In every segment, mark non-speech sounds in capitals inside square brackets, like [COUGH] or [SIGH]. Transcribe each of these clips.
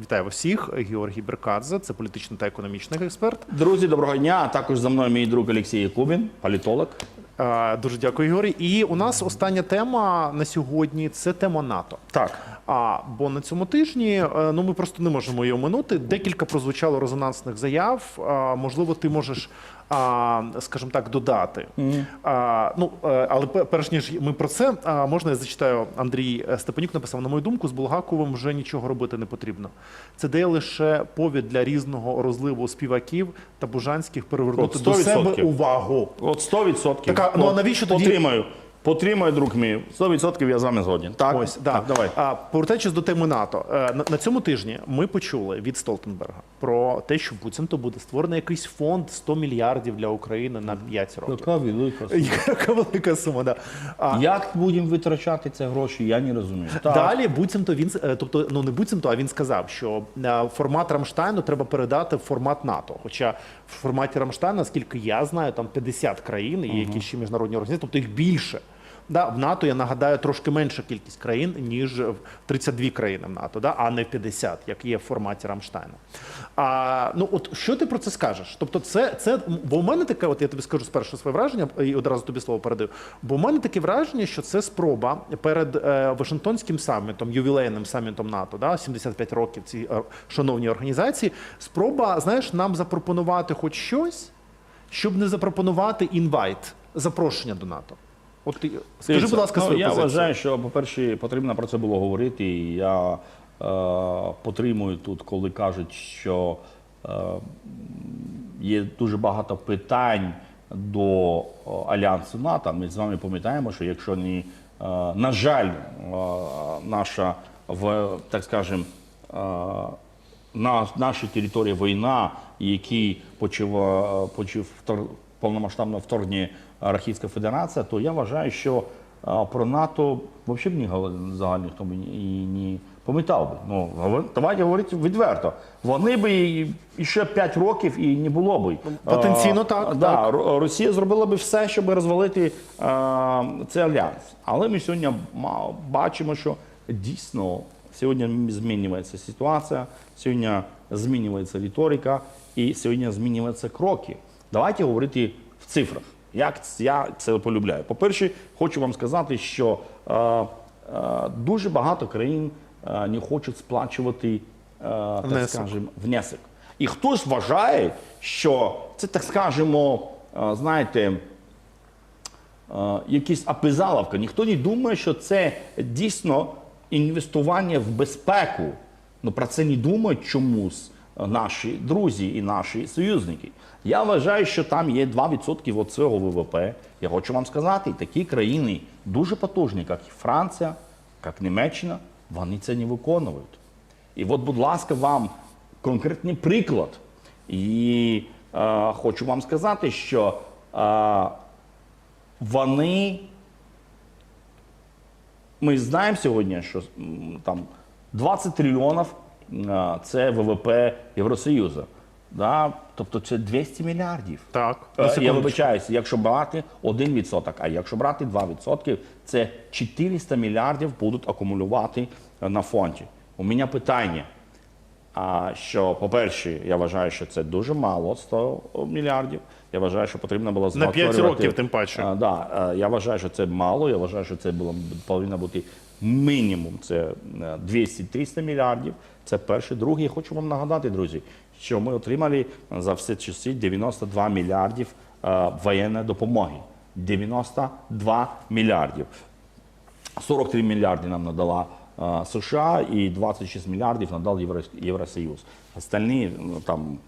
Вітаю всіх. Георгій Беркадзе, це політичний та економічний експерт. Друзі, доброго дня. А також за мною мій друг Олексій Якубін, політолог. Дуже дякую, Георгій. І у нас остання тема на сьогодні це тема НАТО. Так. А бо на цьому тижні е, ну ми просто не можемо її оминути. Декілька прозвучало резонансних заяв. Можливо, ти можеш, скажімо так, додати. А, Ну е, але перш ніж ми про це, а, можна я зачитаю Андрій Степанюк написав: на мою думку, з Булгаковим вже нічого робити не потрібно. Це дає лише повід для різного розливу співаків та бужанських перевернути От до себе увагу. От 100%. Така, ну, а навіщо тоді- Потримаю. Потримаю, друг мій. 100% я з вами згоден. Так, Ось да. так давай. А повертаючись до теми НАТО, е, на, на цьому тижні ми почули від Столтенберга про те, що буцімто буде створений якийсь фонд 100 мільярдів для України на 5 років. Яка велика [LAUGHS] Яка велика сума, да. А, Як будемо витрачати ці гроші, я не розумію. Так. Далі буцімто він е, тобто, ну не буцімто, а він сказав, що е, формат Рамштайну треба передати в формат НАТО. Хоча в форматі Рамштайну, наскільки я знаю, там 50 країн і якісь ще міжнародні організації, тобто їх більше. Да, в НАТО я нагадаю трошки менша кількість країн, ніж в 32 країни в НАТО, да, а не 50, як є в форматі Рамштайну. А, ну от що ти про це скажеш? Тобто, це, це бо у мене таке, от я тобі скажу спершу своє враження, і одразу тобі слово передаю. Бо у мене таке враження, що це спроба перед е, Вашингтонським самітом, ювілейним самітом НАТО, да, 75 років цій е, шановній організації. Спроба, знаєш, нам запропонувати хоч щось, щоб не запропонувати інвайт, запрошення до НАТО. От ти скажи, Дивіться, будь ласка, ну, свою я позицію. вважаю, що, по-перше, потрібно про це було говорити. І я е, потримую тут, коли кажуть, що е, є дуже багато питань до е, альянсу НАТО. Ми з вами пам'ятаємо, що якщо не е, на жаль, е, наша в так скажем. е, на нашій території війна, який почав, е, почав повномасштабне вторгнення Російська Федерація, то я вважаю, що е, про НАТО взагалі б загально ніхто б і не пам'ятав би. Ну, давайте говорити відверто. Вони би і, і ще 5 років і не було би. Потенційно Е, так, Да, так. Росія зробила би все, щоб розвалити е, цей альянс. Але ми сьогодні бачимо, що дійсно сьогодні змінюється ситуація, сьогодні змінюється риторика і сьогодні змінюються кроки. Давайте говорити в цифрах. Як я це полюбляю? По-перше, хочу вам сказати, що е, е, дуже багато країн е, не хочуть сплачувати е, так Внесок. скажемо, внесок. І хтось вважає, що це, так скажемо, е, знаєте, е, якась апизаловка. Ніхто не думає, що це дійсно інвестування в безпеку. Ну про це не думають чомусь наші друзі і наші союзники. Я вважаю, що там є 2% від цього ВВП. Я хочу вам сказати, такі країни дуже потужні, як Франція, як Німеччина, вони це не виконують. І от, будь ласка, вам конкретний приклад. І е, хочу вам сказати, що е, вони. Ми знаємо сьогодні, що там 20 трильйонів це ВВП Євросоюзу. Да? Тобто це 200 мільярдів. Так, Е, Я вибачаюся, якщо брати 1%, а якщо брати 2%, це 400 мільярдів будуть акумулювати е, на фонді. У мене питання. А що, по-перше, я вважаю, що це дуже мало 100 мільярдів. Я вважаю, що потрібно було На п'ять змоторювати- років, тим паче. А, да, е, я вважаю, що це мало. Я вважаю, що це було повинно бути мінімум. Це е, 200-300 мільярдів. Це перше. Друге, я хочу вам нагадати, друзі, що ми отримали за всі часи 92 мільярдів е, воєнної допомоги. 92 мільярдів. 43 мільярди нам надала е, США і 26 мільярдів надав Євро, Євросоюз. Остальні там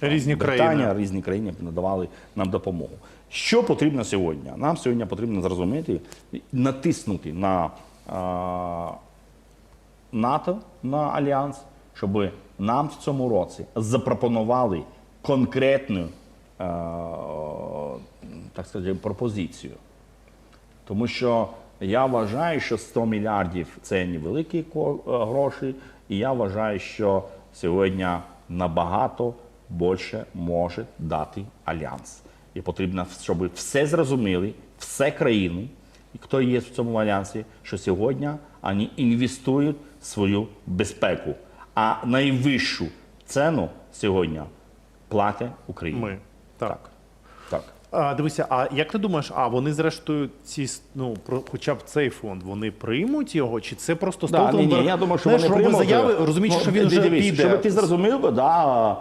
Різні Британія, країни. різні країни надавали нам допомогу. Що потрібно сьогодні? Нам сьогодні потрібно зрозуміти, натиснути на е, НАТО, на альянс, щоб нам в цьому році запропонували конкретну, так сказати, пропозицію. Тому що я вважаю, що 100 мільярдів це невеликі е, гроші, і я вважаю, що сьогодні набагато більше може дати альянс. І потрібно, щоб все зрозуміли, все країни, і хто є в цьому альянсі, що сьогодні вони інвестують в свою безпеку. А найвищу ціну сьогодні платить Україна. Ми. Так. Так. так. А, дивися, а як ти думаєш, а вони зрештою ці ну про хоча б цей фонд вони приймуть його, чи це просто Да, ні, ні, я думаю, що знаєш, вони приймуть. заяви, розуміючи, Ну, що він вже піде. Щоб ти зрозумів, би, да,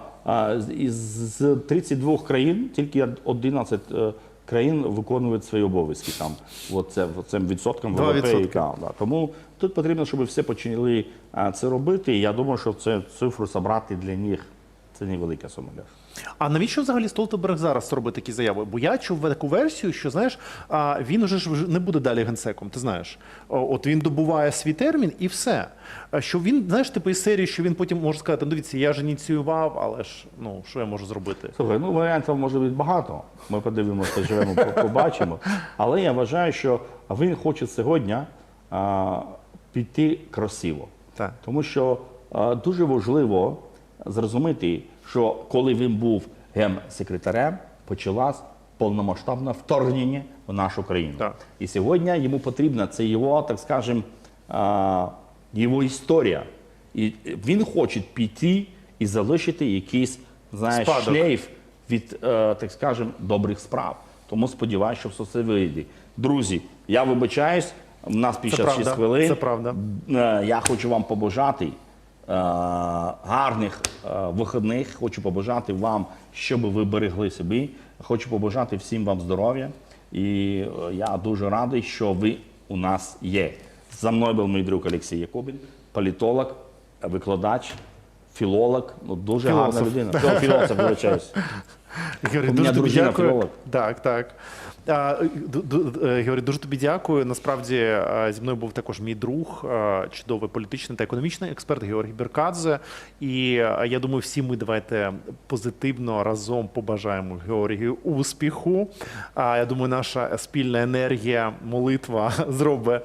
з- із з 32 країн тільки 11 е, країн виконують свої обов'язки там. От це, цим відсотком Два ВВП. Да, да. Тому тут потрібно, щоб всі почали це робити. І я думаю, що це цифру забрати для них це невелика сума. А навіщо взагалі Столтенберг зараз робить такі заяви? Бо я чув таку версію, що знаєш, він уже ж не буде далі генсеком. Ти знаєш, от він добуває свій термін і все. Що він, знаєш, типу із серії, що він потім може сказати: ну дивіться, я ж ініціював, але ж ну що я можу зробити? Слухай, ну варіантів може бути багато. Ми подивимося, поживемо, по- побачимо. Але я вважаю, що він хоче сьогодні а, піти красиво. Так. Тому що а, дуже важливо зрозуміти, що коли він був генсекретарем, почалось повномасштабне вторгнення в нашу країну. Так. І сьогодні йому потрібна це його, так скажем, його історія. І він хоче піти і залишити якийсь знаєш, Спадок. шлейф від, е, так скажем, добрих справ. Тому сподіваюся, що все це вийде. Друзі, я вибачаюсь, у нас під час 6 хвилин. це правда. Е, Я хочу вам побажати гарних е, вихідних. Хочу побажати вам, щоб ви берегли собі. Хочу побажати всім вам здоров'я. І е, я дуже радий, що ви у нас є. За мною був мій друг Олексій Якубін, політолог, викладач, філолог. Ну, дуже гарна людина. Філ- Філософ, вибачаюсь. [LAUGHS] Георгій, дуже тобі дякую. Так, так. Е, Георгій, дуже тобі дякую. Насправді е, зі мною був також мій друг, е, чудовий політичний та економічний експерт Георгій Біркадзе. І я думаю, всі ми давайте позитивно разом побажаємо Георгію успіху. Я думаю, наша спільна енергія, молитва [LAUGHS] зробить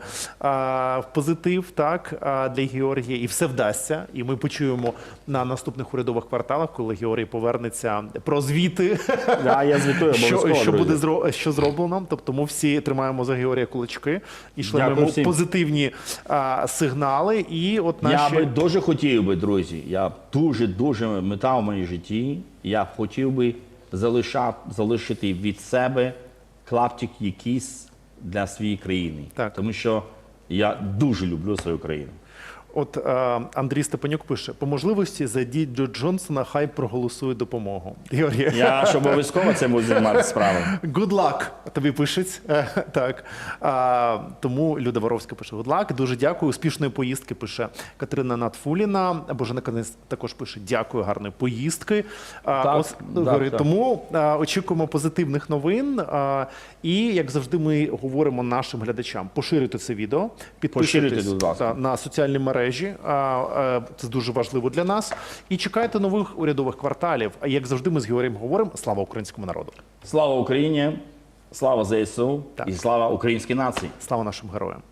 позитив так для Георгія, і все вдасться. І ми почуємо на наступних урядових кварталах, коли Георгій повернеться про звіти Да, я звітую що, що буде зро, що зроблено. Тобто ми всі тримаємо за Георгія кулачки і шлемо позитивні а, сигнали. І от наші Я би дуже хотів би, друзі. Я дуже дуже мета в моїй житті. Я б хотів би залишати, залишити від себе клаптик якийсь для своєї країни. Так. Тому що я дуже люблю свою країну. От е, Андрій Степанюк пише: по можливості зайдіть до Джонсона, хай проголосує допомогу. Георгій. Я ж обов'язково це буду займатися справою. Good luck, тобі пишуть. Е, Так. А, тому Люда Воровська пише good luck. Дуже дякую. Успішної поїздки пише Катерина Натфуліна. Божена Канець також пише дякую, гарної поїздки. Так, ось, так, говорю, так. Тому а, очікуємо позитивних новин. А, і як завжди, ми говоримо нашим глядачам: поширюйте це відео, та, на соціальні мережі. А, Це дуже важливо для нас. І чекайте нових урядових кварталів. А як завжди, ми з Георгієм говоримо: слава українському народу! Слава Україні! Слава ЗСУ Так. і слава українській нації! Слава нашим героям!